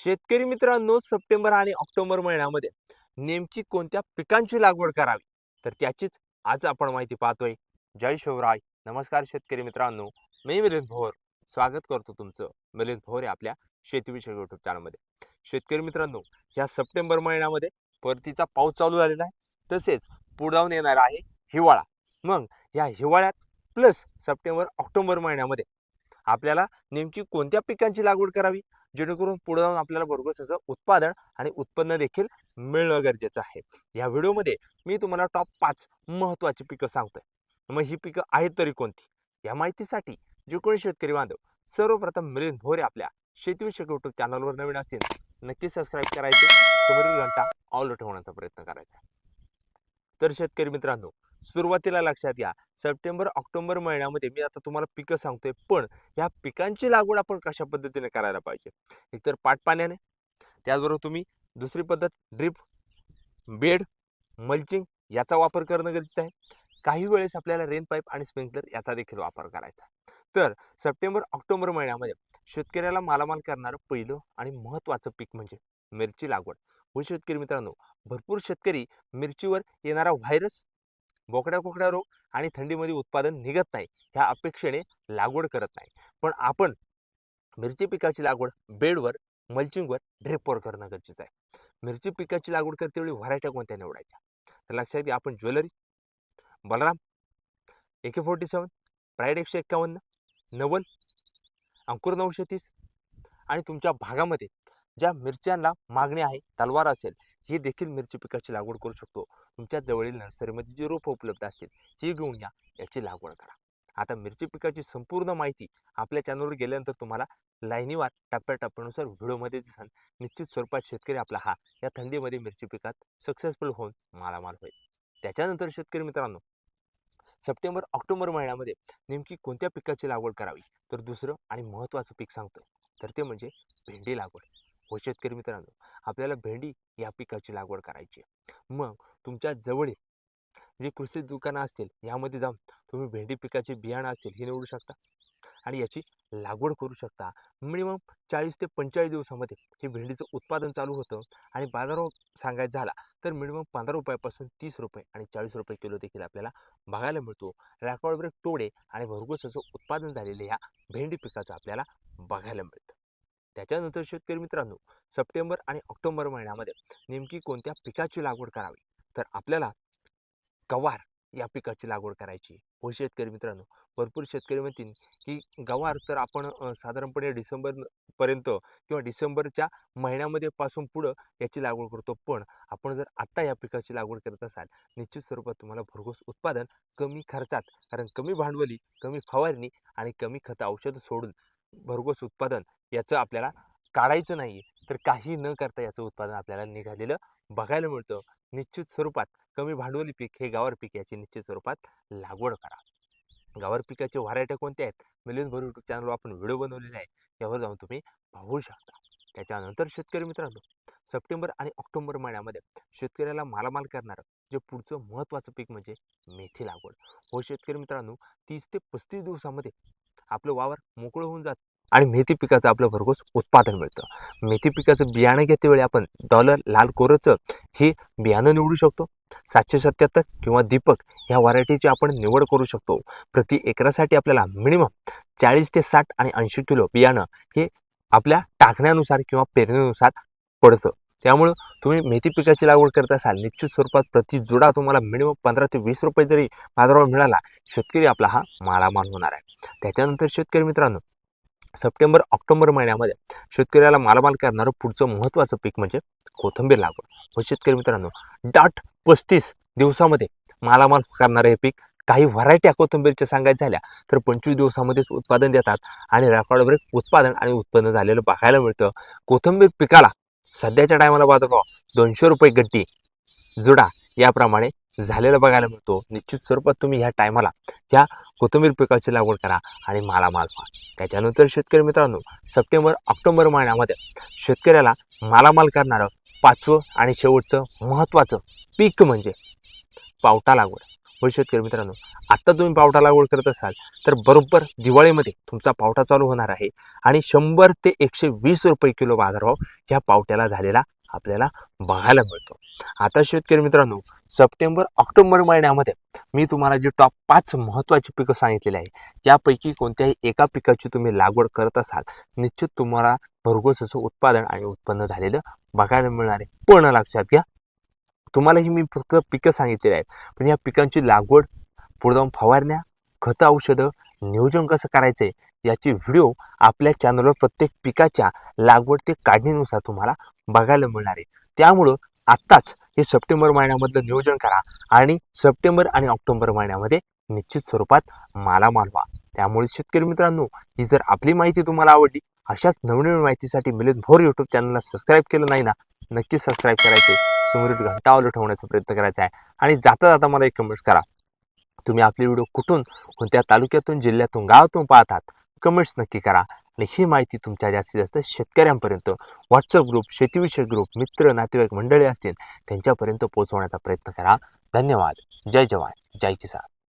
शेतकरी मित्रांनो सप्टेंबर आणि ऑक्टोबर महिन्यामध्ये नेमकी कोणत्या पिकांची लागवड करावी? तर त्याचीच आज आपण माहिती पाहतोय. जय शिवराय. नमस्कार शेतकरी मित्रांनो. मी मिलिंद भोर. स्वागत करतो तुमचं मिलिंद भोर या आपल्या शेतीविषयक युट्यूब चॅनलमध्ये शेतकरी मित्रांनो ह्या सप्टेंबर महिन्यामध्ये परतीचा पाऊस चालू झालेला आहे. तसेच पुढे जाऊन येणार आहे हिवाळा. मग या हिवाळ्यात प्लस सप्टेंबर ऑक्टोबर महिन्यामध्ये आपल्याला नेमकी कोणत्या पिकांची लागवड करावी? जेणेकरून पुढे जाऊन आपल्याला भरघोस असं उत्पादन आणि उत्पन्न देखील मिळणं गरजेचं आहे. या व्हिडिओमध्ये मी तुम्हाला टॉप पाच महत्त्वाची पिकं सांगतोय. मग ही पिकं आहेत तरी कोणती? या माहितीसाठी जे कोणी शेतकरी बांधव सर्वप्रथम मिलिंद भोरे आपल्या शेतीविषयक युट्यूब चॅनलवर नवीन असतील नक्की सबस्क्राईब करायचे. समोरील घंटा ऑल ठेवण्याचा प्रयत्न करायचा तर शेतकरी मित्रांनो सुरुवातीला लक्षात घ्या. सप्टेंबर ऑक्टोबर महिन्यामध्ये मी आता तुम्हाला पिकं सांगतोय पण ह्या पिकांची लागवड आपण कशा पद्धतीने करायला पाहिजे? एकतर पाटपाण्याने त्याचबरोबर तुम्ही दुसरी पद्धत ड्रीप बेड मल्चिंग याचा वापर करणं गरजेचं आहे. काही वेळेस आपल्याला रेन पाईप आणि स्प्रिंकलर याचा देखील वापर करायचा तर सप्टेंबर ऑक्टोबर महिन्यामध्ये शेतकऱ्याला मालामाल करणारं पहिलं आणि महत्त्वाचं पीक म्हणजे मिरची लागवड. हो शेतकरी मित्रांनो भरपूर शेतकरी मिरचीवर येणारा व्हायरस बोकड्या कोकड्या रोग आणि थंडीमध्ये उत्पादन निघत नाही ह्या अपेक्षेने लागवड करत नाही. पण आपण मिरची पिकाची लागवड बेडवर मल्चिंगवर ड्रेपवर करणं गरजेचं आहे. मिरची पिकाची लागवड करते वेळी व्हरायट्या कोणत्या निवडायच्या? तर लक्षात घ्या आपण jewellery Balram A K forty seven pride एकशे एक्कावन्न नवल अंकुर नऊशे तीस आणि तुमच्या भागामध्ये ज्या मिरच्यांना मागणी आहे तलवार असेल ही देखील मिरची पिकाची लागवड करू शकतो. तुमच्या जवळील नर्सरीमध्ये जी रोपं उपलब्ध असतील ती घेऊन या याची लागवड करा. आता मिरची पिकाची संपूर्ण माहिती आपल्या चॅनलवर गेल्यानंतर तुम्हाला लाईनीवार टप्प्याटप्प्यानुसार व्हिडिओमध्ये दिसेल निश्चित स्वरूपात शेतकरी आपला हा या थंडीमध्ये मिरची पिकात सक्सेसफुल होऊन मालामाल होईल. त्याच्यानंतर शेतकरी मित्रांनो सप्टेंबर ऑक्टोबर महिन्यामध्ये नेमकी कोणत्या पिकाची लागवड करावी? तर दुसरं आणि महत्त्वाचं पीक सांगतोय. तर ते म्हणजे भेंडी लागवड. व शेतकरी मित्रांनो आपल्याला भेंडी या पिकाची लागवड करायची आहे. मग तुमच्या जवळील जे कृषी दुकानं असतील यामध्ये जाऊन तुम्ही भेंडी पिकाचे बियाणं असतील हे निवडू शकता आणि याची लागवड करू शकता. मिनिमम चाळीस ते पंचेचाळीस दिवसामध्ये हे भेंडीचं उत्पादन चालू होतं आणि बाजारावर सांगायचं झाला तर मिनिमम पंधरा रुपयापासून तीस रुपये आणि चाळीस रुपये किलो देखील आपल्याला बघायला मिळतो. रॅकॉर्ड ब्रेक तोडे आणि भरघोस असं उत्पादन झालेले ह्या भेंडी पिकाचं आपल्याला बघायला मिळतं. त्याच्यानंतर शेतकरी मित्रांनो सप्टेंबर आणि ऑक्टोबर महिन्यामध्ये नेमकी कोणत्या पिकाची लागवड करावी? तर आपल्याला गवार या पिकाची लागवड करायची हो शेतकरी मित्रांनो भरपूर शेतकरी म्हणतील की गवार तर आपण साधारणपणे डिसेंबरपर्यंत किंवा डिसेंबरच्या महिन्यामध्ये पासून पुढं याची लागवड करतो. पण आपण जर आत्ता या पिकाची लागवड करत असाल निश्चित स्वरूपात तुम्हाला भरघोस उत्पादन कमी खर्चात कारण कमी भांडवली कमी फवारणी आणि कमी खतं औषधं सोडून भरघोस उत्पादन याचं आपल्याला काढायचं नाही तर काही न करता याचं उत्पादन आपल्याला निघालेलं बघायला मिळतं. निश्चित स्वरूपात कमी भांडवली पीक हे गावर पीक याची निश्चित स्वरूपात लागवड करा. गावर पिकाचे व्हरायट्या कोणत्या आहेत? मिलियन भर यूट्यूब चॅनलवर आपण व्हिडिओ बनवलेला आहे यावर जाऊन तुम्ही पाहू शकता. त्याच्यानंतर शेतकरी मित्रांनो सप्टेंबर आणि ऑक्टोबर महिन्यामध्ये शेतकऱ्याला मालामाल करणारं जे पुढचं महत्त्वाचं पीक म्हणजे मेथी लागवड. हो शेतकरी मित्रांनो तीस ते पस्तीस दिवसामध्ये आपलं वावर मोकळं होऊन जातं. आणि मेथी पिकाचं आपलं भरघोस उत्पादन मिळतं. मेथी पिकाचं बियाणं घेते वेळी आपण डॉलर लाल कोरचं हे बियाणं निवडू शकतो. सातशे सत्याहत्तर किंवा दीपक ह्या व्हरायटीची आपण निवड करू शकतो. प्रति एकरासाठी आपल्याला मिनिमम चाळीस ते साठ आणि ऐंशी किलो बियाणं हे आपल्या टाकण्यानुसार किंवा पेरणीनुसार पडतं. त्यामुळं तुम्ही मेथी पिकाची लागवड करत असाल निश्चित स्वरूपात प्रति जुडा तुम्हाला मिनिमम पंधरा ते वीस रुपये जरी बाजारावर मिळाला शेतकरी आपला हा मालामाल होणार आहे. त्याच्यानंतर शेतकरी मित्रांनो सप्टेंबर ऑक्टोबर महिन्यामध्ये शेतकऱ्याला मालामाल करणारं पुढचं महत्त्वाचं पीक म्हणजे कोथिंबीर लागवड. व शेतकरी मित्रांनो डाट पस्तीस दिवसामध्ये मालामाल करणारं हे पीक काही व्हरायट्या कोथिंबीरच्या सांगायच्या झाल्या तर पंचवीस दिवसामध्येच उत्पादन देतात आणि रेकॉर्ड ब्रेक उत्पादन आणि उत्पन्न झालेलं बघायला मिळतं. कोथिंबीर पिकाला सध्याच्या टायमाला बाजारभाव दोनशे रुपये गड्डी जुडा याप्रमाणे झालेलं बघायला मिळतो. निश्चित स्वरूपात तुम्ही ह्या टायमाला ह्या कोथिंबीर पिकाची लागवड करा आणि मालामाल व्हा त्याच्यानंतर शेतकरी मित्रांनो सप्टेंबर ऑक्टोबर महिन्यामध्ये शेतकऱ्याला मालामाल करणारं पाचवं आणि शेवटचं महत्त्वाचं पीक म्हणजे पावटा लागवड. हो शेतकरी मित्रांनो आत्ता तुम्ही पावटा लागवड करत असाल तर बरोबर दिवाळीमध्ये तुमचा पावटा चालू होणार आहे आणि शंभर ते एकशे वीस रुपये किलो बाजारभाव ह्या पावट्याला झालेला आपल्याला बघायला मिळतो. आता शेतकरी मित्रांनो सप्टेंबर ऑक्टोबर महिन्यामध्ये मी तुम्हाला जी टॉप पाच महत्त्वाची पिकं सांगितलेली आहे यापैकी कोणत्याही एका पिकाची तुम्ही लागवड करत असाल निश्चित तुम्हाला भरघोस असं उत्पादन आणि उत्पन्न झालेलं बघायला मिळणार आहे. पूर्ण लक्षात घ्या तुम्हाला ही मी फक्त पिकं सांगितलेली आहेत पण या पिकांची लागवड पुढे जाऊन फवारण्या खतं औषधं नियोजन कसं करायचं आहे याची व्हिडिओ आपल्या चॅनलवर प्रत्येक पिकाच्या लागवड ते काढणीनुसार तुम्हाला बघायला मिळणार. आहे त्यामुळं आत्ताच हे सप्टेंबर महिन्यामधलं नियोजन करा आणि सप्टेंबर आणि ऑक्टोबर महिन्यामध्ये निश्चित स्वरूपात मालामाल व्हा. त्यामुळे शेतकरी मित्रांनो ही जर आपली माहिती तुम्हाला आवडली अशाच नवनवीन माहितीसाठी मिलिंद भोर यूट्यूब चॅनलला सबस्क्राईब केलं नाही ना नक्की सबस्क्राईब करायचे. समोरील घंटा ऑल ठेवण्याचा प्रयत्न करायचा आहे. आणि जाता जाता मला एक कमेंट्स करा. तुम्ही आपले व्हिडिओ कुठून कोणत्या तालुक्यातून जिल्ह्यातून गावातून पाहतात कमेंट्स नक्की करा. आणि ही माहिती तुमच्या जास्तीत जास्त शेतकऱ्यांपर्यंत व्हॉट्सअप ग्रुप शेतीविषयक ग्रुप मित्र नातेवाईक मंडळी असतील त्यांच्यापर्यंत पोहोचवण्याचा प्रयत्न करा. धन्यवाद. जय जवान. जय किसान.